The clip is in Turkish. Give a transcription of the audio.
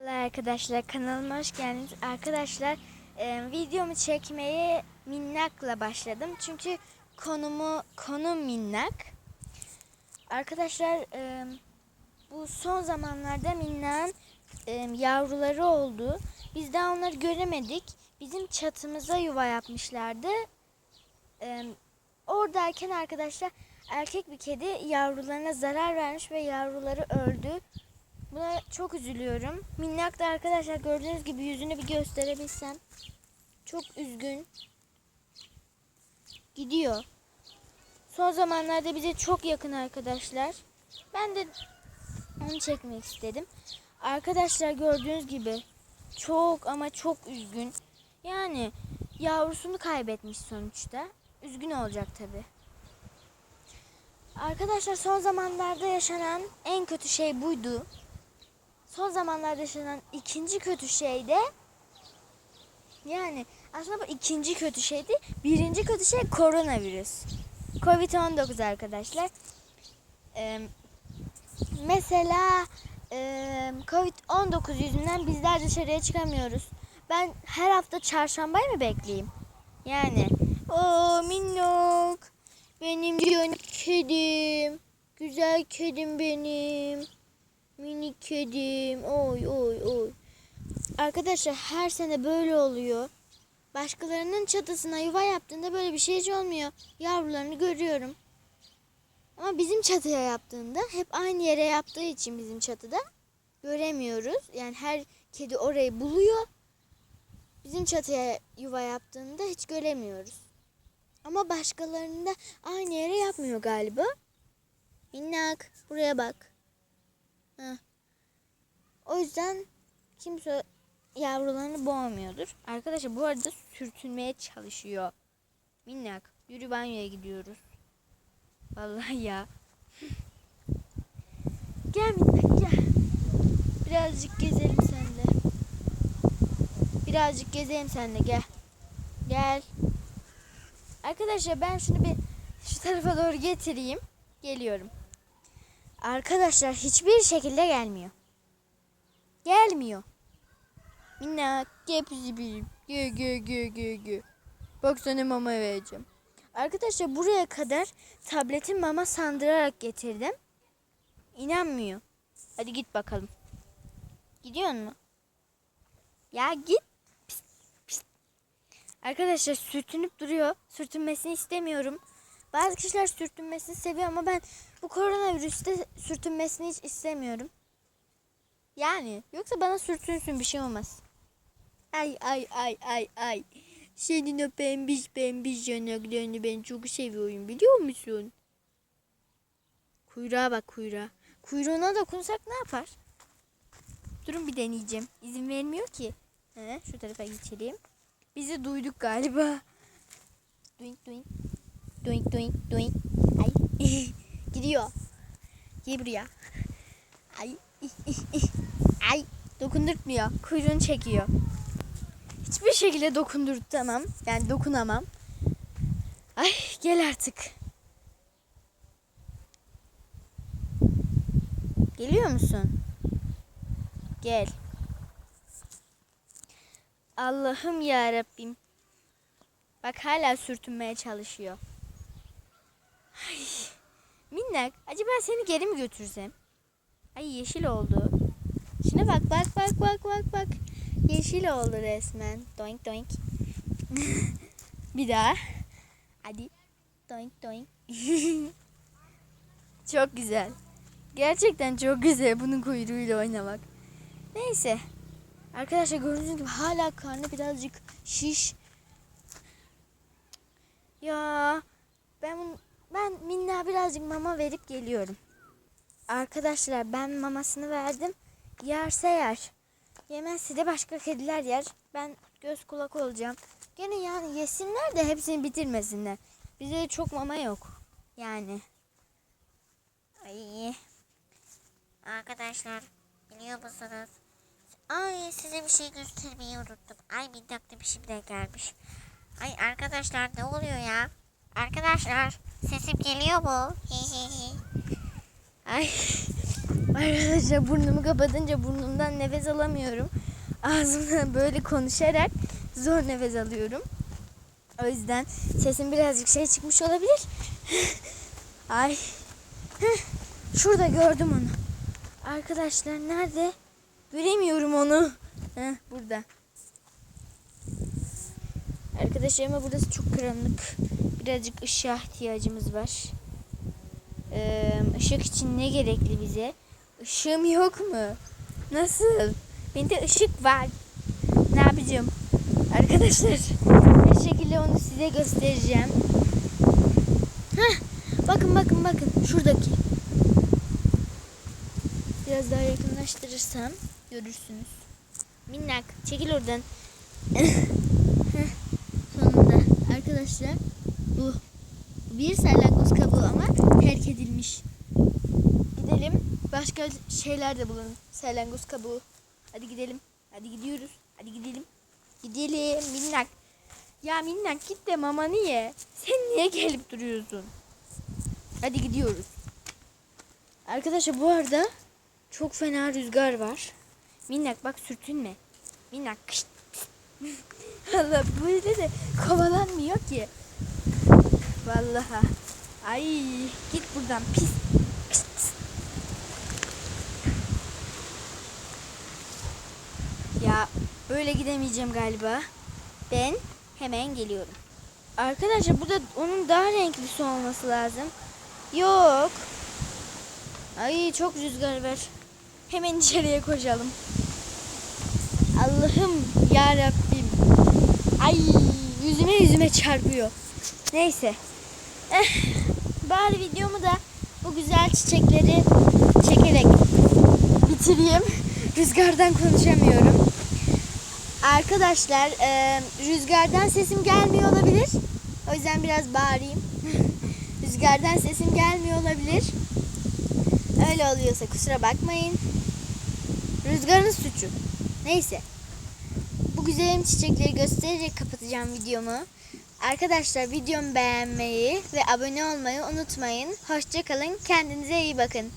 Merhaba arkadaşlar kanalıma hoş geldiniz. Arkadaşlar e, videomu çekmeye minnakla başladım. Çünkü konumu konum minnak. Arkadaşlar e, bu son zamanlarda minnağın e, yavruları oldu. Biz daha onları göremedik. Bizim çatımıza yuva yapmışlardı. E, oradayken arkadaşlar erkek bir kedi yavrularına zarar vermiş ve yavruları öldü. Çok üzülüyorum. Minnak da arkadaşlar gördüğünüz gibi yüzünü bir gösterebilsem. Çok üzgün. Gidiyor. Son zamanlarda bize çok yakın arkadaşlar. Ben de onu çekmek istedim. Arkadaşlar gördüğünüz gibi çok ama çok üzgün. Yani yavrusunu kaybetmiş sonuçta. Üzgün olacak tabi. Arkadaşlar son zamanlarda yaşanan en kötü şey buydu. Son zamanlarda yaşanan ikinci kötü şey de yani aslında bu ikinci kötü şeydi. Birinci kötü şey koronavirüs. Covid-19 arkadaşlar. Ee, mesela e, Covid-19 yüzünden bizler dışarıya çıkamıyoruz. Ben her hafta çarşambayı mı bekleyeyim? Yani o minnok benim canım kedim. Güzel kedim benim. Minik kedim. Oy oy oy. Arkadaşlar her sene böyle oluyor. Başkalarının çatısına yuva yaptığında böyle bir şey hiç olmuyor. Yavrularını görüyorum. Ama bizim çatıya yaptığında hep aynı yere yaptığı için bizim çatıda göremiyoruz. Yani her kedi orayı buluyor. Bizim çatıya yuva yaptığında hiç göremiyoruz. Ama başkalarında aynı yere yapmıyor galiba. Minnak buraya bak. O yüzden kimse yavrularını boğmuyordur. Arkadaşlar bu arada sürtünmeye çalışıyor. Minnak yürü banyoya gidiyoruz. Vallahi ya. gel minnak gel. Birazcık gezelim seninle. Birazcık gezelim seninle gel. Gel. Arkadaşlar ben şunu bir şu tarafa doğru getireyim. Geliyorum. Arkadaşlar hiçbir şekilde gelmiyor. Gelmiyor. Minnak gel bizi bilim. Gö gö gö gö gö. Bak sana mama vereceğim. Arkadaşlar buraya kadar tableti mama sandırarak getirdim. İnanmıyor. Hadi git bakalım. Gidiyor mu? Ya git. Pist, pist. Arkadaşlar sürtünüp duruyor. Sürtünmesini istemiyorum. Bazı kişiler sürtünmesini seviyor ama ben bu koronavirüste sürtünmesini hiç istemiyorum. Yani yoksa bana sürtünsün bir şey olmaz. Ay ay ay ay ay. Senin o pembiş pembiş yanaklarını ben çok seviyorum biliyor musun? Kuyruğa bak kuyruğa. Kuyruğuna dokunsak ne yapar? Durun bir deneyeceğim. İzin vermiyor ki. He, şu tarafa geçelim. Bizi duyduk galiba. Doink doink. Doink doink doink. Ay. Gidiyor. Gel buraya. Ay. Ay. Dokundurtmuyor. Kuyruğunu çekiyor. Hiçbir şekilde dokundurtamam. Yani dokunamam. Ay gel artık. Geliyor musun? Gel. Allah'ım ya Rabbim. Bak hala sürtünmeye çalışıyor. Ay, minnak. Acaba seni geri mi götürsem? Ay yeşil oldu. Şuna bak bak bak bak bak bak. Yeşil oldu resmen. Doink doink. Bir daha. Hadi. Doink doink. çok güzel. Gerçekten çok güzel bunun kuyruğuyla oynamak. Neyse. Arkadaşlar gördüğünüz gibi hala karnı birazcık şiş. Ya ben ben Minna birazcık mama verip geliyorum. Arkadaşlar ben mamasını verdim. Yerse yer. Yemezse de başka kediler yer. Ben göz kulak olacağım. Gene yani yesinler de hepsini bitirmesinler. Bize çok mama yok. Yani. Ay. Arkadaşlar biliyor musunuz? Ay size bir şey göstermeyi unuttum. Ay minnakta bir şey de gelmiş. Ay arkadaşlar ne oluyor ya? Arkadaşlar sesim geliyor mu? Ay Arkadaşlar burnumu kapatınca burnumdan nefes alamıyorum. Ağzımla böyle konuşarak zor nefes alıyorum. O yüzden sesim birazcık şey çıkmış olabilir. Ay. Şurada gördüm onu. Arkadaşlar nerede? Göremiyorum onu. Heh, burada. Arkadaşlar ama burası çok karanlık. Birazcık ışığa ihtiyacımız var. Ee, için ne gerekli bize? Işığım yok mu? Nasıl? Bende ışık var. Ne yapacağım? Arkadaşlar bir şekilde onu size göstereceğim. Heh, bakın bakın bakın şuradaki. Biraz daha yakınlaştırırsam görürsünüz. Minnak çekil oradan. Sonunda arkadaşlar bu bir salyangoz kabuğu ama terk edilmiş. Gidelim başka şeyler de bulalım. Salyangoz kabuğu. Hadi gidelim. Hadi gidiyoruz. Hadi gidelim. Gidelim minnak. Ya minnak git de mamanı ye. Sen niye gelip duruyorsun? Hadi gidiyoruz. Arkadaşlar bu arada çok fena rüzgar var. Minnak bak sürtünme. Minnak kışt. Allah böyle de kovalanmıyor ki. Vallahi. Ay git buradan pis. Kışt. Ya böyle gidemeyeceğim galiba. Ben hemen geliyorum. Arkadaşlar burada onun daha renklisi olması lazım. Yok. Ay çok rüzgar var. Hemen içeriye koşalım. Allah'ım ya Rabbim. Ay yüzüme yüzüme çarpıyor. Neyse. Eh, videomu da bu güzel çiçekleri çekerek bitireyim. Rüzgardan konuşamıyorum. Arkadaşlar e, rüzgardan sesim gelmiyor olabilir. O yüzden biraz bağırayım. rüzgardan sesim gelmiyor olabilir. Öyle oluyorsa kusura bakmayın. Rüzgarın suçu. Neyse. Bu güzelim çiçekleri göstererek kapatacağım videomu. Arkadaşlar videomu beğenmeyi ve abone olmayı unutmayın. Hoşçakalın. Kendinize iyi bakın.